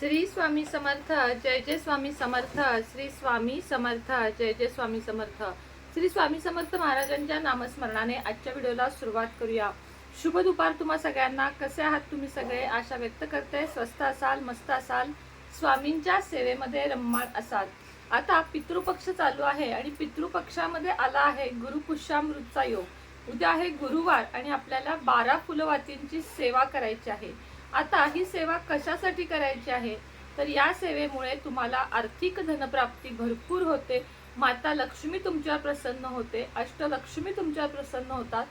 श्री स्वामी समर्थ जय जय स्वामी समर्थ श्री स्वामी समर्थ जय जय स्वामी समर्थ. श्री स्वामी समर्थ महाराजांच्या नामस्मरणाने आजच्या व्हिडिओला सुरुवात करूया. शुभ दुपार तुम्हा सगळ्यांना. कसे आहात तुम्ही सगळे? आशा व्यक्त करते. स्वस्त असाल मस्त असाल. स्वामींच्या सेवेमध्ये रम्माण असाल. आता पितृपक्ष चालू आहे आणि पितृपक्षामध्ये आला आहे गुरुपुष्यामृतचा योग. उद्या आहे गुरुवार आणि आपल्याला बारा फुलवातींची सेवा करायची आहे. आता ही सेवा कशासाठी करायची आहे? तर या सेवेमुळे तुम्हाला आर्थिक धनप्राप्ती भरपूर होते. माता लक्ष्मी तुमच्यावर प्रसन्न होते. अष्टलक्ष्मी तुमच्यावर प्रसन्न होतात.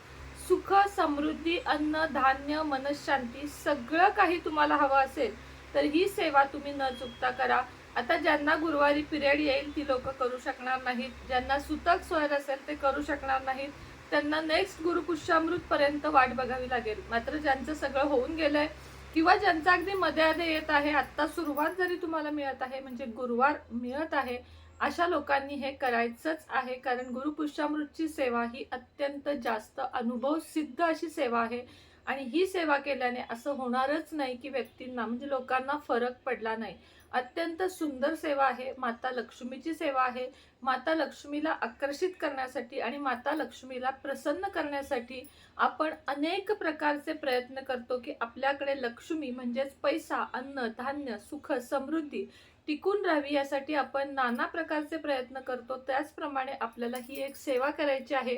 सुख समृद्धी अन्न धान्य मनशांती सगळं काही तुम्हाला हवं असेल तर ही सेवा तुम्ही न चुकता करा. आता ज्यांना गुरुवारी पिरियड येईल ती लोक करू शकणार नाहीत. ज्यांना सुतक सोयर असेल ते करू शकणार नाहीत. त्यांना नेक्स्ट गुरुपुष्यामृतपर्यंत वाट बघावी लागेल. मात्र ज्यांचं सगळं होऊन गेलं आहे किंवा ज्यांचा अगदी मध्ये आधी येत आहे आत्ता सुरुवात जरी तुम्हाला मिळत आहे म्हणजे गुरुवार मिळत आहे अशा लोकांनी हे करायचंच आहे. कारण गुरुपुष्यामृतची सेवा ही अत्यंत जास्त अनुभव सिद्ध अशी सेवा आहे. आणि ही सेवा केल्याने असं होणारच नाही की व्यक्तींना म्हणजे लोकांना फरक पडला नाही. अत्यंत सुंदर सेवा आहे. माता लक्ष्मीची सेवा आहे. माता लक्ष्मीला आकर्षित करण्यासाठी आणि माता लक्ष्मीला प्रसन्न करण्यासाठी आपण अनेक प्रकारचे प्रयत्न करतो की आपल्याकडे लक्ष्मी म्हणजेच पैसा अन्न धान्य सुख समृद्धी टिकून राहावी यासाठी आपण नाना प्रकारचे प्रयत्न करतो. त्याचप्रमाणे आपल्याला ही एक सेवा करायची आहे.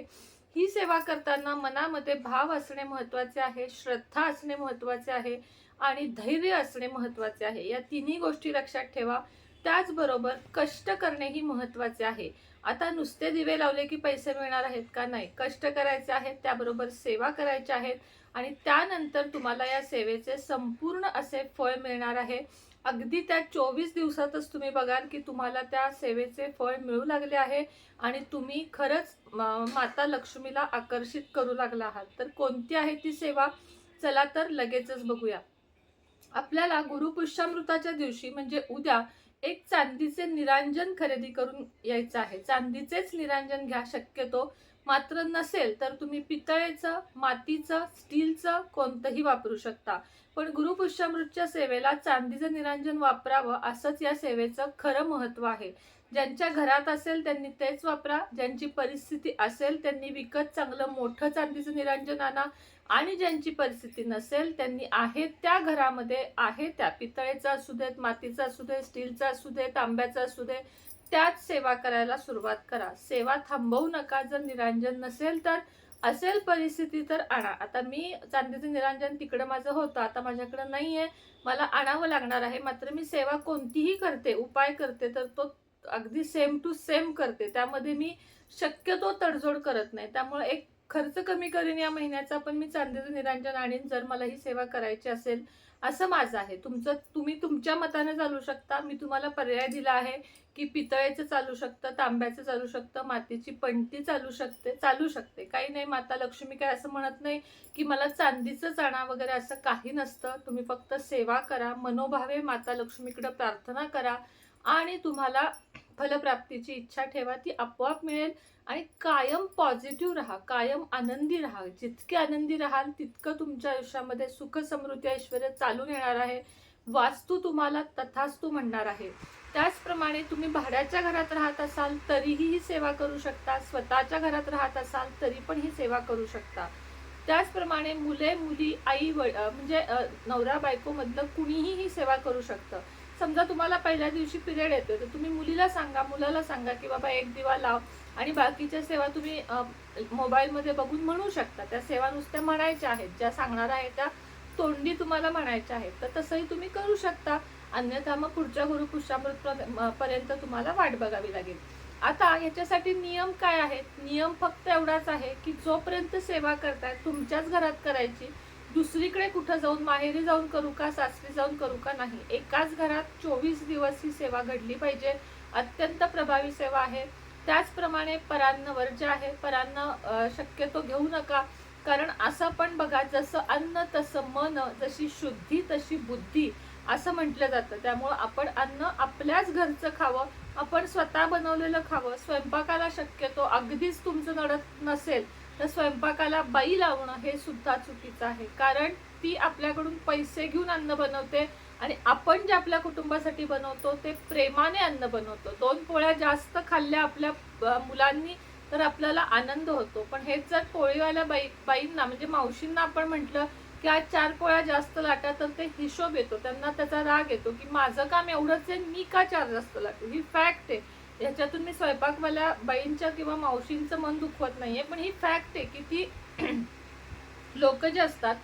ही सेवा करताना मनामध्ये भाव असणे महत्त्वाचे आहे. श्रद्धा असणे महत्त्वाचे आहे. आणि धैर्य असणे महत्त्वाचे आहे. या तिन्ही गोष्टी लक्षात ठेवा. त्याचबरोबर कष्ट करणेही महत्त्वाचे आहे. आता नुसते दिवे लावले की पैसे मिळणार आहेत का? नाही. कष्ट करायचे आहेत त्याबरोबर सेवा करायच्या आहेत आणि त्यानंतर तुम्हाला या सेवेचे संपूर्ण असे फळ मिळणार आहे. अगदी त्या चोवीस दिवसातच तुम्ही बघाल की तुम्हाला त्या सेवेचे फळ मिळू लागले आहे आणि तुम्ही खरंच माता लक्ष्मीला आकर्षित करू लागला आहात. तर कोणती आहे ती सेवा? चला तर लगेचच बघूया. आपल्याला गुरुपुष्यामृताच्या दिवशी म्हणजे उद्या एक चांदीचे निरांजन खरेदी करून यायचं आहे. चांदीचेच निरांजन घ्या शक्यतो मात्र नसेल तर तुम्ही पितळेचं मातीचं स्टीलचं कोणतंही वापरू शकता. पण गुरुपुष्यामृतच्या सेवेला चांदीचं निरांजन वापरावं असंच या सेवेचं खरं महत्त्व आहे. ज्यांच्या घरात असेल त्यांनी तेच वापरा ज्यांची परिस्थिती असेल त्यांनी विकत चांगलं मोठं चांदीचं निरांजन आणा. आणि ज्यांची परिस्थिती नसेल त्यांनी आहे त्या घरामध्ये आहे त्या पितळेचं असू देत मातीचं असू दे स्टीलचं असू दे तांब्याचं असू दे त्यात सेवा करायला सुरुवात करा. सेवा थांबवू नका. जर निरांजन नसेल तर असेल परिस्थिती तर आणा. आता मी चांदीचं निरांजन तिकडं माझं होतं आता माझ्याकडं नाही आहे मला आणावं लागणार आहे मात्र मी सेवा कोणतीही करते उपाय करते तर तो अगदी सेम टू सेम करते. त्यामध्ये मी शक्यतो तडजोड करत नाही. त्यामुळे एक खर्च कमी करीन या महिन्याचा पण मी चांदीचं निरांजन आणीन जर मला ही सेवा करायची असेल असं माझं आहे. तुमचं तुम्ही तुमच्या मताने चालू शकता. मी तुम्हाला पर्याय दिला आहे की पितळेचं चालू शकतं तांब्याचं चालू शकतं मातीची पणती चालू शकते चालू शकते. काही नाही माता लक्ष्मी काय असं म्हणत नाही की मला चांदीचं आणा वगैरे असं काही नसतं. तुम्ही फक्त सेवा करा मनोभावे माता लक्ष्मीकडे प्रार्थना करा. आणि तुम्हाला फलप्राप्तीची इच्छा ठेवा ती आपोआप मिळेल आणि कायम पॉझिटिव्ह राहा कायम आनंदी राहा. जितके आनंदी राहाल तितकं तुमच्या आयुष्यामध्ये सुख समृद्धी ऐश्वर चालून येणार आहे. वास्तू तुम्हाला तथास्तू म्हणणार आहे. त्याचप्रमाणे तुम्ही भाड्याच्या घरात राहत असाल तरीही ही सेवा करू शकता. स्वतःच्या घरात राहत असाल तरी पण ही सेवा करू शकता. त्याचप्रमाणे मुले मुली आई वड म्हणजे नवरा बायकोमधलं कुणीही ही सेवा करू शकतं. समजा तुम्हाला पहिल्या दिवशी पिरियड येतोय तर तुम्ही मुलीला सांगा मुलाला सांगा की बाबा एक दिवा लाव. आणि बाकीच्या सेवा तुम्ही मोबाईलमध्ये बघून म्हणू शकता. त्या सेवा नुसत्या म्हणायच्या आहेत. ज्या सांगणार आहे त्या तोंडी तुम्हाला म्हणायच्या आहेत. तर तसंही तुम्ही करू शकता. अन्यथा मग पुढच्या गुरु पुष्यामृत पर्यंत तुम्हाला वाट बघावी लागेल. आता याच्यासाठी नियम काय आहेत? नियम फक्त एवढाच आहे की जोपर्यंत सेवा करताय तुमच्याच घरात करायची दुसरीकडे कुठं जाऊन माहेरी जाऊन करू का सासरी जाऊन करू का नाही? एकाच घरात चोवीस दिवस ही सेवा घडली पाहिजे. अत्यंत प्रभावी सेवा आहे. त्याचप्रमाणे परान्न जे आहे परान्न शक्यतो घेऊ नका. कारण असं पण बघा जसं अन्न तसं मन जशी शुद्धी तशी बुद्धी असं म्हटलं जातं. त्यामुळं आपण अन्न आपल्याच घरचं खावं आपण स्वतः बनवलेलं खावं. स्वयंपाकाला शक्यतो अगदीच तुमचं नडत नसेल तर स्वयंपाकाला बाई लावणं हे सुद्धा चुकीचं आहे. कारण ती आपल्याकडून पैसे घेऊन अन्न बनवते आणि आपण जे आपल्या कुटुंबासाठी बनवतो ते प्रेमाने अन्न बनवतो. दोन पोळ्या जास्त खाल्ल्या आपल्या मुलांनी तर आपल्याला आनंद होतो. पण हेच जर पोळीवाल्या बाई बाईंना म्हणजे मावशींना आपण म्हटलं की आज चार पोळ्या जास्त लाटा तर ते हिशोब येतो. त्यांना त्याचा राग येतो की माझं काम एवढंच आहे मी का चार जास्त लाटू? ही फॅक्ट आहे. ह्याच्यातून मी स्वयंपाकवाल्या बाईंच्या किंवा मावशींचं मन दुखवत नाहीये पण ही फॅक्ट आहे की ती लोक जे असतात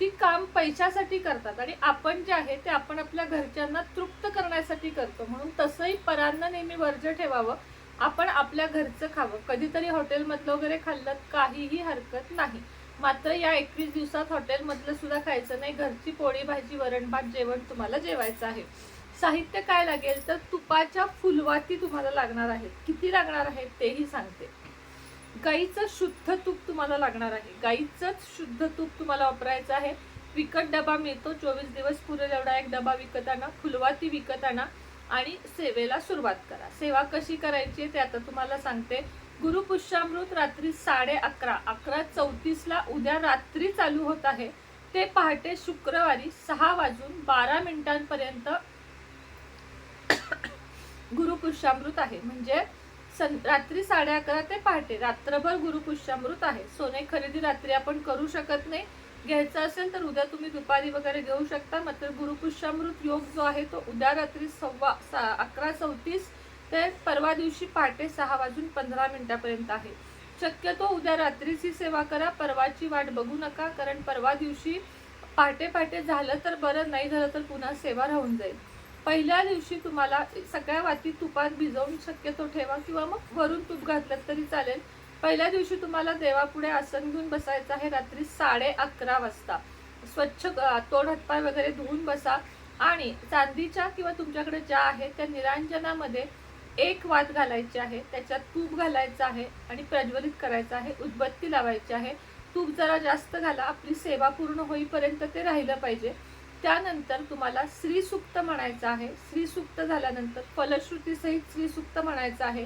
ती काम पैशासाठी करतात आणि आपण जे आहे ते आपण आपल्या घरच्यांना तृप्त करण्यासाठी करतो. म्हणून तसंही परांना नेहमी वर्ज ठेवावं आपण आपल्या घरचं खावं. कधीतरी हॉटेलमधलं वगैरे खाल्लं काहीही हरकत नाही. मात्र या एकवीस दिवसात हॉटेलमधलं सुद्धा खायचं नाही. घरची पोळी भाजी वरण भात जेवण तुम्हाला जेवायचं आहे. साहित्य काय लागेल? तर तुपाच्या फुलवाती तुम्हाला लागणार आहेत. किती लागणार आहेत तेही सांगते. गाईचं शुद्ध तूप तुम्हाला लागणार आहे. गाईचंच शुद्ध तूप तुम्हाला वापरायचं आहे. विकत डबा मिळतो. चोवीस दिवस पुरेल एवढा एक डबा विकत आणा. फुलवाती विकत आणा आणि सेवेला सुरुवात करा. सेवा कशी करायची ते आता तुम्हाला सांगते. गुरुपुष्यामृत रात्री साडे अकरा अकरा चौतीसला उद्या रात्री चालू होत आहे. ते पहाटे शुक्रवारी सहा वाजून बारा मिनिटांपर्यंत गुरुपुष्यामृत आहे. म्हणजे सं रात्री साडे अकरा ते पहाटे रात्रभर गुरुपुष्यामृत आहे. सोने खरेदी रात्री आपण करू शकत नाही. घ्यायचं असेल तर उद्या तुम्ही दुपारी वगैरे घेऊ शकता. मात्र गुरुपुष्यामृत योग जो आहे तो उद्या रात्री सव्वा सा अकरा चौतीस ते परवा दिवशी पहाटे सहा वाजून पंधरा मिनिटापर्यंत आहे. शक्यतो उद्या रात्रीची सेवा करा. परवाची वाट बघू नका. कारण परवा दिवशी पहाटे पहाटे झालं तर बरं. नाही झालं तर पुन्हा सेवा राहून जाईल. पहिल्या दिवशी तुम्हाला सगळ्या वाती तुपात भिजवून शक्यतो ठेवा किंवा मग वरून तूप घातलं तरी चालेल. पहिल्या दिवशी तुम्हाला देवापुढे आसन घेऊन बसायचं आहे रात्री साडे अकरा वाजता. स्वच्छ तोड तोंड हातपाय वगैरे धुवून बसा आणि चांदीच्या किंवा तुमच्याकडे ज्या आहेत त्या निरांजनामध्ये एक वात घालायची आहे त्याच्यात तूप घालायचं आहे आणि प्रज्वलित करायचं आहे उदबत्ती लावायची आहे. तूप जरा जास्त घाला आपली सेवा पूर्ण होईपर्यंत ते राहिलं पाहिजे. त्यानंतर तुम्हाला श्रीसुक्त म्हणायचं आहे. श्रीसुक्त झाल्यानंतर फलश्रुतीसहित श्रीसुक्त म्हणायचं आहे.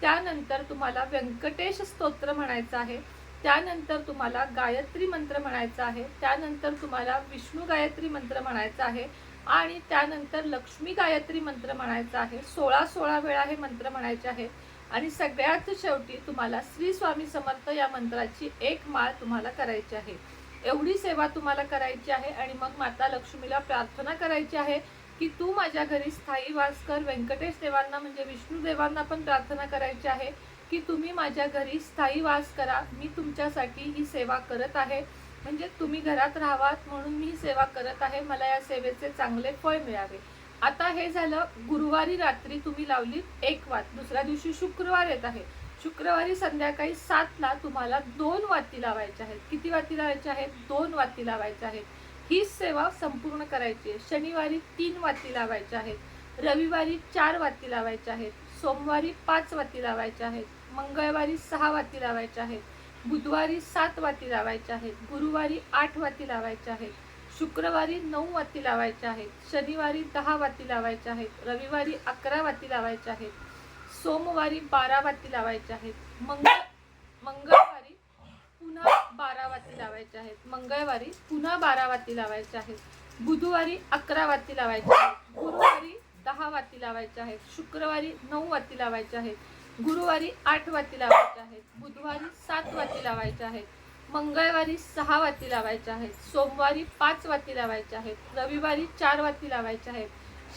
त्यानंतर तुम्हाला व्यंकटेश स्तोत्र म्हणायचं आहे. त्यानंतर तुम्हाला गायत्री मंत्र म्हणायचा आहे. त्यानंतर तुम्हाला विष्णू गायत्री मंत्र म्हणायचा आहे. आणि त्यानंतर लक्ष्मी गायत्री मंत्र म्हणायचा आहे. सोळा सोळा वेळा हे मंत्र म्हणायचे आहे. आणि सगळ्यात शेवटी तुम्हाला श्री स्वामी समर्थ या मंत्राची एक माळ तुम्हाला करायची आहे. एवढी सेवा तुम्हाला करायची आहे आणि मग माता लक्ष्मीला प्रार्थना करायची आहे की तू माझ्या घरी स्थायी वास कर. व्यंकटेश देवांना म्हणजे विष्णू देवांना पण प्रार्थना करायची आहे की तुम्ही माझ्या घरी स्थायी वास करा. मी तुमच्यासाठी ही सेवा करत आहे. म्हणजे तुम्ही घरात राहावात म्हणून मी ही सेवा करत आहे. मला या सेवेचे चांगले फळ मिळावे. आता हे झालं गुरुवारी रात्री तुम्ही लावली एक वात दुसऱ्या दिवशी शुक्रवार येत आहे. शुक्रवारी संध्याकाळी सातला तुम्हाला दोन वाती लावायच्या आहेत किती वाती लावायच्या आहेत दोन वाती लावायच्या आहेत ही सेवा संपूर्ण करायची आहे शनिवारी तीन वाती लावायच्या आहेत रविवारी चार वाती लावायच्या आहेत सोमवारी पाच वाती लावायच्या आहेत मंगळवारी सहा वाती लावायच्या आहेत बुधवारी सात वाती लावायच्या आहेत गुरुवारी आठ वाती लावायच्या आहेत शुक्रवारी नऊ वाती लावायच्या आहेत शनिवारी दहा वाती लावायच्या आहेत रविवारी अकरा वाती लावायच्या आहेत सोमवारी बारा वाती लावायच्या आहेत मंगळ मंगळवारी पुन्हा बारा वाती लावायच्या आहेत मंगळवारी पुन्हा बारा वाती लावायच्या आहेत बुधवारी अकरा वाती लावायच्या आहेत गुरुवारी दहा वाती लावायच्या आहेत शुक्रवारी नऊ वाती लावायच्या आहेत गुरुवारी आठ वाती लावायच्या आहेत बुधवारी सात वाती लावायच्या आहेत मंगळवारी सहा वाती लावायच्या आहेत सोमवारी पाच वाती लावायच्या आहेत रविवारी चार वाती लावायच्या आहेत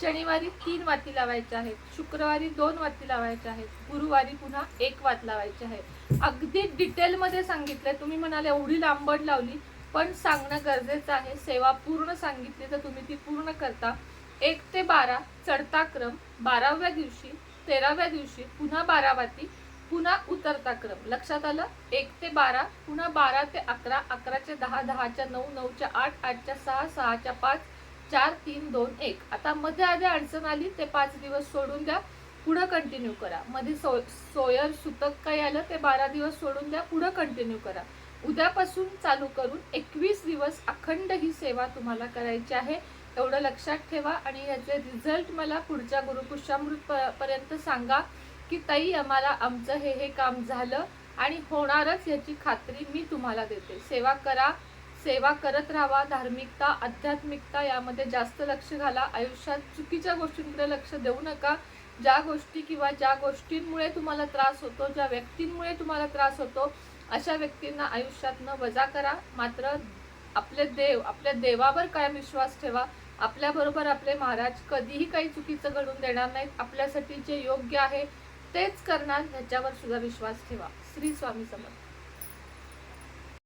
शनिवारी तीन वाती लावायच्या आहेत. शुक्रवारी दोन वाती लावायच्या आहेत. गुरुवारी पुन्हा एक वात लावायची आहे अगदी डिटेलमध्ये सांगितलंय. तुम्ही म्हणाले एवढी लांबड लावली पण सांगणं गरजेचं आहे. सेवा पूर्ण सांगितली तर तुम्ही ती पूर्ण करता. एक ते बारा चढता क्रम बाराव्या दिवशी तेराव्या दिवशी पुन्हा बारा वाती पुन्हा उतरता क्रम. लक्षात आलं? एक ते बारा पुन्हा बारा ते अकरा अकराच्या दहा दहाच्या नऊ नऊच्या आठ आठच्या सहा सहाच्या पाच चार तीन दोन एक. आता मध्ये आधी अडचण आली ते पाच दिवस सोडून द्या. पुढं कंटिन्यू करा. मध्ये सो सोयर सुतक काही आलं ते बारा दिवस सोडून द्या. पुढं कंटिन्यू करा. उद्यापासून चालू करून एकवीस दिवस अखंड ही सेवा तुम्हाला करायची आहे. एवढं लक्षात ठेवा आणि याचे रिझल्ट मला पुढच्या गुरुपुष्यामृत पर्यंत सांगा की ताई आम्हाला आमचं हे हे काम झालं आणि होणारच याची खात्री मी तुम्हाला देते. सेवा करा सेवा करत राहावा धार्मिकता आध्यात्मिकता यामध्ये जास्त लक्ष घाला. आयुष्यात चुकीच्या गोष्टींकडे लक्ष देऊ नका. ज्या गोष्टी किंवा ज्या गोष्टींमुळे तुम्हाला त्रास होतो ज्या व्यक्तींमुळे तुम्हाला त्रास होतो अशा व्यक्तींना आयुष्यात न वजा करा. मात्र आपले देव आपल्या देवावर काय विश्वास ठेवा. आपल्याबरोबर आपले महाराज कधीही काही चुकीचं घडून देणार नाहीत. आपल्यासाठी जे योग्य आहे तेच करणार. ह्याच्यावर सुद्धा विश्वास ठेवा. श्री स्वामी समर्थ.